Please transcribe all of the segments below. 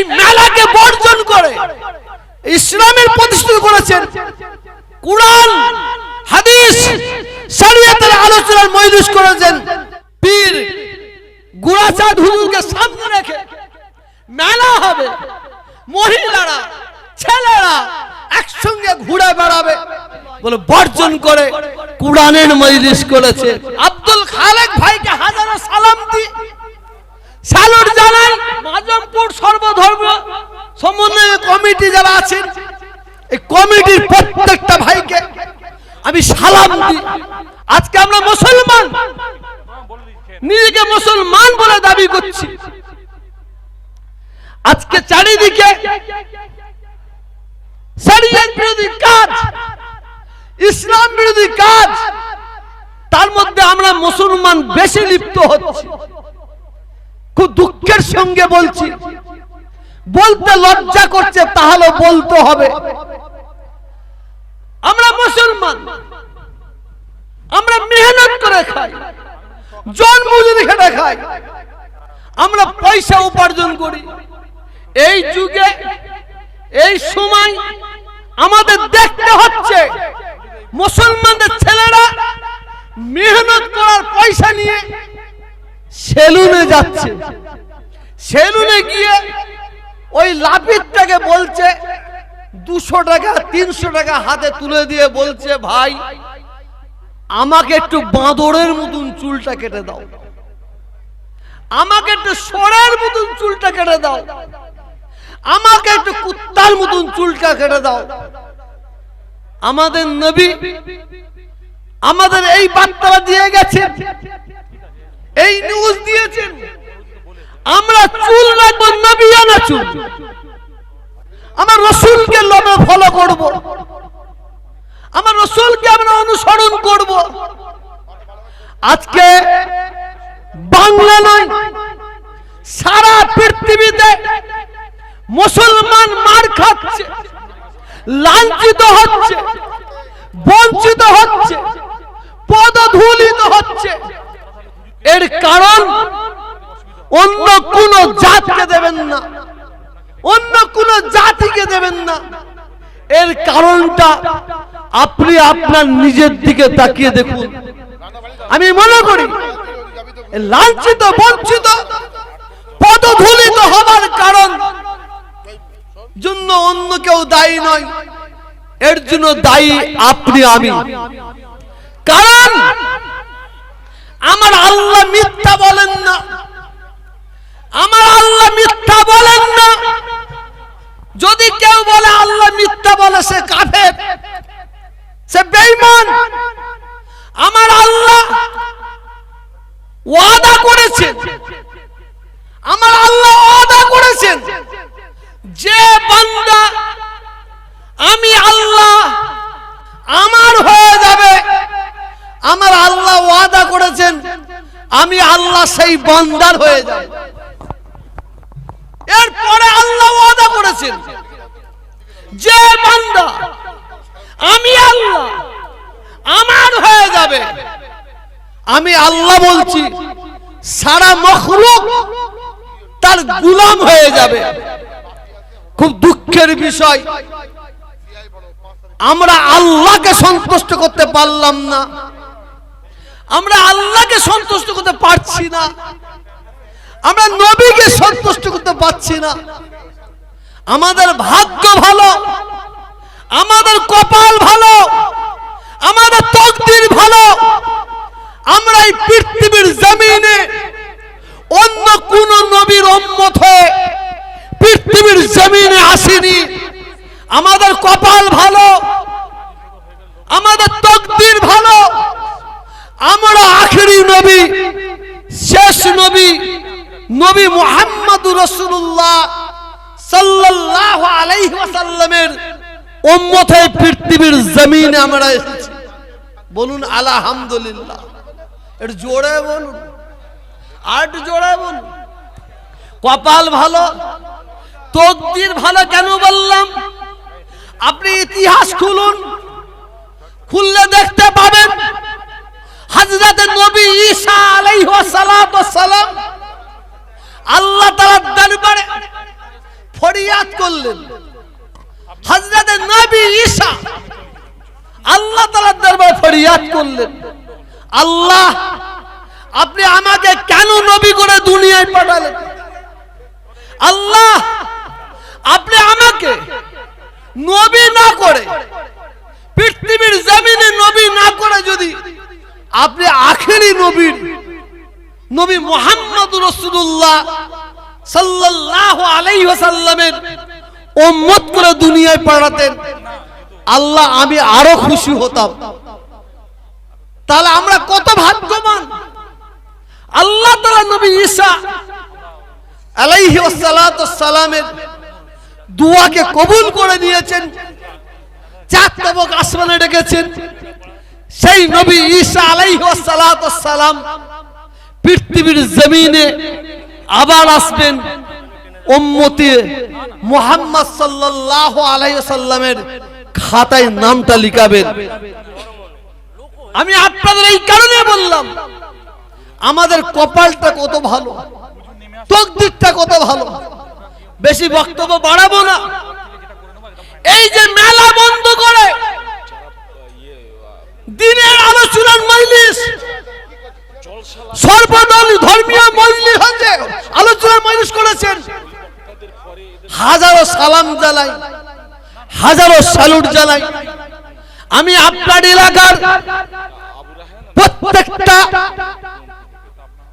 এই মেলাকে বর্জন করে, ইসলামের প্রতিষ্ঠিত করেছেন কুরআন, হাদিস, শরীয়তের আলোচনার মজলিস করেছেন পীর গুড়াচাঁদ হুজুরকে সামনে রেখে। মেলা হবে, মহিলারা, ছেলেরা একসঙ্গে ঘুরে বেড়াবে বলে বর্জন করে কুরআনের মজলিস করেছে আব্দুল খালেক ভাইকে হাজারো সালাম দি স্যালুট জানাই মাজমপুর সর্বধর্ম সমন্বয় কমিটি যারা আছেন, এই কমিটির প্রত্যেকটা ভাইকে আমি সালাম দিই। আজকে আমরা মুসলমান। নিজেকে মুসলমান বলে দাবি করছি। আজকে চারিদিকে শরীয়ত কাজ, ইসলাম বিরোধী কাজ, তার মধ্যে আমরা মুসলমান বেশি লিপ্ত হচ্ছি। খুব দুঃখের সঙ্গে বলছি বলতে লজ্জা করছে, তাহলে বলতে হবে। আমরা মুসলমান। আমরা মেহনত করে খাই। জন মজুরি খেটে খাই, আমরা পয়সা উপার্জন করি। এই যুগে, এই সময় আমাদের দেখতে হচ্ছে, মুসলমানদের ছেলেরা মেহনত করার পয়সা নিয়ে সেলুনে যাচ্ছে। সেলুনে গিয়ে ওই লাপিতটাকে বলছে দুশো টাকা, তিনশো টাকা হাতে তুলে দিয়ে বলছে, ভাই, আমাকে একটু বাঁদরের মতন চুলটা কেটে দাও। আমাকে একটু সরের মতন চুলটা কেটে দাও। আমাকে একটু কুত্তার মতন চুলটা কেটে দাও। আমাদের নবী, আমাদের এই বার্তাটা দিয়ে গেছে এই নিউজ দিয়েছেন। আমরা চুল রাখব নবিয়ানা চুল। আমার রসুলকে লবে ফলো করব। আমার রসুলকে আমরা অনুসরণ করব। আজকে বাংলা নয়, সারা পৃথিবীতে মুসলমান মার খাচ্ছে, লাঞ্ছিত হচ্ছে, বঞ্চিত হচ্ছে, পদধূলিত হচ্ছে। এর কারণ অন্য কোন জাতকে দেবেন না। অন্য কোন জাতিকে দেবেন না। এর কারণটা আপনি আপনার নিজের দিকে তাকিয়ে দেখুন। আমি মনে করি লাঞ্ছিত, বঞ্চিত, পদধূলিত হবার কারণ জন্য অন্য কেউ দায়ী নয়। এর জন্য দায়ী আপনি, আমি। কারণ আমার আল্লাহ মিথ্যা বলেন না। আমার আল্লাহ মিথ্যা বলেন না। যদি কেউ বলে আল্লাহ মিথ্যা বলে, সে কাফের, সে বেঈমান। আমার আল্লাহ ওয়াদা করেছেন। আমার আল্লাহ ওয়াদা করেছেন যে বান্দা আমি আল্লাহ আমার হয়ে যাবে। আমার আল্লাহ ওয়াদা করেছেন, আমি আল্লাহ সেই বান্দার হয়ে যাব। এরপরে আল্লাহ ওয়াদা করেছেন যে বান্দা, আমি আল্লাহ, আমার হয়ে যাবে। আমি আল্লাহ বলছি, সারা মখলুক তার গুলাম হয়ে যাবে। খুব দুঃখের বিষয়, আমরা আল্লাহকে সন্তুষ্ট করতে পারলাম না। আমরা আল্লাহকে সন্তুষ্ট করতে পারছি না। আমরা নবীকে সন্তুষ্ট করতে পারছি না। আমাদের ভাগ্য ভালো, আমাদের কপাল ভালো, আমাদের তকদির ভালো। আমরা এই পৃথিবীর জমিনে অন্য কোন নবীর উম্মত হয়ে পৃথিবীর জমিনে আসেনি। আমাদের কপাল ভালো, আমাদের তকদির ভালো। আমরা আখেরি নবী, শেষ নবী। নবী মুহাম্মদ রসুল্লাহ সাল্লাল্লাহু আলাইহি ওয়াসাল্লামের উম্মতে পৃথিবীর জমিনে আমরা এসেছি। বলুন, আলহামদুলিল্লাহ। একটু জোরে বলুন। একটু জোরে বলুন। কপাল ভালো? তকদির ভালো কেন বললাম? আপনি ইতিহাস খুলুন। খুললে দেখতে পাবেন, হযরত নবী ঈসা আলাইহিস সালাম আল্লাহ তাআলার দরবারে ফরিয়াদ করলেন। হজরত নবী ঈসা আল্লাহ তালার দরবার ফরিয়াদ করলেন। আল্লাহ, আপনি আমাকে কেন নবী করে দুনিয়ায় পাঠালেন? আল্লাহ, আপনি আমাকে নবী না করে পৃথিবীর জমিনে নবী না করে যদি আপনি আখেরি নবীর, নবী মোহাম্মদ রসুল্লাহ সাল্লাল্লাহু আলাইহি ওয়াসাল্লামের উম্মত করে দুনিয়ায় পাঠাতেন। আল্লাহ, আমি আরও খুশি হতাম। তাহলে আমরা কত ভাগ্যবান। আল্লাহ তাআলা নবী ঈসা আলাইহি সালামের দুয়াকে কবুল করে নিয়েছেন। চার তবক আসমানে ডেকেছেন সেই নবী ঈসা আলাইহি সালাম পৃথিবীর জমিনে আবার আসবেন উম্মতি মুহাম্মদ সাল্লাল্লাহু আলাইহি সাল্লামের খাতায় নামটা লিখাবেন। আমি আপনাদের এই কারণে বললাম, আমাদের কপালটা কত ভালো, তকদিরটা কত ভালো, বেশি বক্তব্য বাড়াবো না। এই যে মেলা বন্ধ করে, দিনের আলোচনার মজলিস সর্বদল ধর্মীয় মজলিস হচ্ছে আলোচনার মজলিস করেছেন। হাজারো সালাম জানাই, হাজারো স্যালুট জানাই। আমি আপনার এলাকার প্রত্যেকটা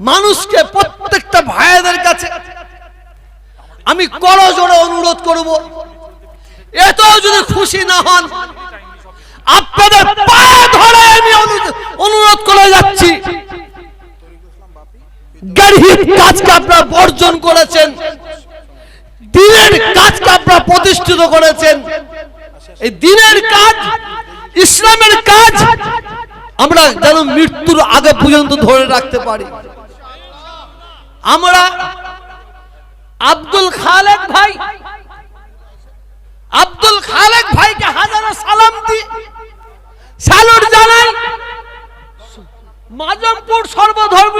মানুষকে, প্রত্যেকটা ভাইদের কাছে আমি করজোড়ে অনুরোধ করব এত যদি খুশি না হন, আপনাদের পায়ে ধরে আমি অনুরোধ করে কাজকে আপনারা বর্জন করেছেন। দিনের কাজকে আপনারা প্রতিষ্ঠিত করেছেন। এই দিনের কাজ, ইসলামের কাজ, আমরা যেন মৃত্যুর আগে পর্যন্ত ধরে রাখতে পারি। আমরা আব্দুল খালেক ভাই, আব্দুল খালেক ভাইকে হাজারো সালাম দি স্যালুট জানাই। মাজমপুর সর্বধর্ম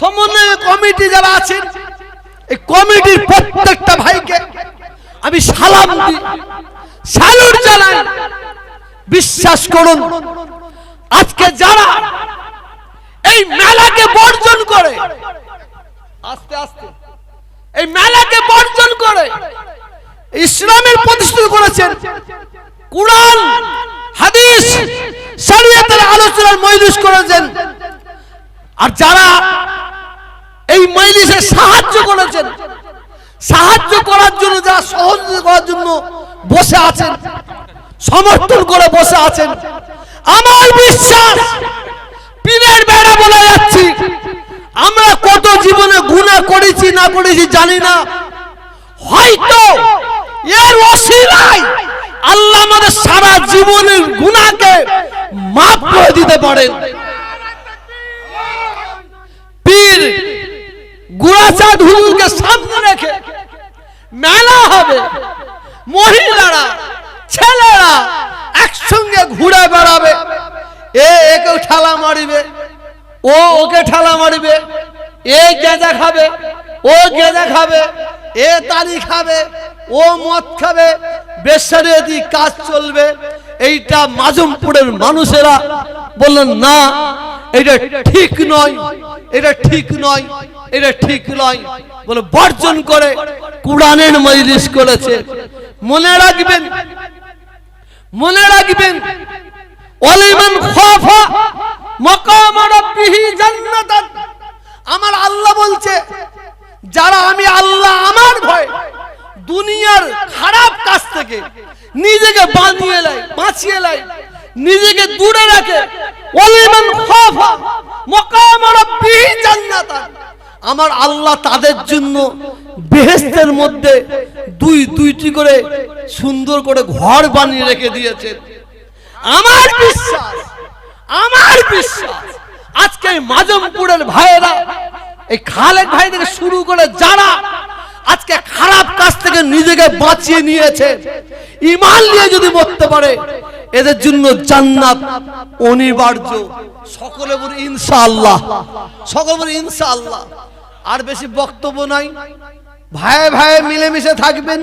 সমন্বয় কমিটি যারা আছেন, এই কমিটির প্রত্যেকটা ভাইকে আমি সালাম দিই স্যালুট জানাই। বিশ্বাস করুন, আজকে যারা এই মেলাকে বর্জন করে, আস্তে আস্তে, এই মেলাকে বর্জন করে ইসলামের প্রতিষ্ঠিত করেছেন কুরআন, হাদিস, শরীয়তের আলোচনার মজলিস করেছেন। আর যারা এই মজলিসে সাহায্য করেছেন, সাহায্য করার জন্য যারা সহযোগিতা করার জন্য বসে আছেন, সমর্থন করে বসে আছেন, আমার বিশ্বাস, পীরের বেড়া বলে যাচ্ছি, আমরা কত জীবনে গুণা করেছি, না করেছি জানি না। হয়তো এর অসিলায় আল্লাহ আমাদের সারা জীবনের গুণাকে মাফ করে দিতে পারেন। পীর গুড়াচাঁদ হুজুরকে সামনে রেখে মেলা হবে। মহিলারা, ছেলেরা একসঙ্গে ঘুরে বেড়াবে। এ একে ঠেলা মারিবে, ও ওকে ঠেলা মারিবে, এ গেঁজা খাবে, ও গেঁজা খাবে, এ তারি খাবে, ও মদ খাবে বেসারিয়াতি কাজ চলবে। এইটা মাজমপুরের মানুষেরা বললেন, না, এটা ঠিক নয়। এটা ঠিক নয়, এটা ঠিক নয়। বলে, বর্জন করে কোরআনের মজলিস করেছে। মনে রাখবেন মনে রাখবেন অলিমান খাফা মাকাম রাব্বিহি জান্নাতান। আমার আল্লাহ বলছে, যারা আমি আল্লাহ আমার ভয়, দুনিয়ার খারাপ কাজ থেকে নিজেকে বাঁধিয়ে লাই বাঁচিয়ে লাই নিজেকে দূরে রাখে অলিমান খাফা আমার আল্লাহ তাদের জন্য বেহেস্তের মধ্যে দুই, দুইটি করে সুন্দর করে ঘর বানিয়ে রেখে দিয়েছেন আমার বিশ্বাস আমার বিশ্বাস, আজকে মাজমপুরের ভাইয়েরা, এই খালেক ভাই থেকে শুরু করে যারা আজকে খারাপ কাজ থেকে নিজেকে বাঁচিয়ে নিয়েছে, ইমান নিয়ে যদি মরতে পারে, এদের জন্য জান্নাত অনিবার্য। সকলে বলি ইনশাআল্লাহ, সকলে বলি ইনশাআল্লাহ। আর বেশি বক্তব্য নাই। ভাই ভাই মিলেমিশে থাকবেন।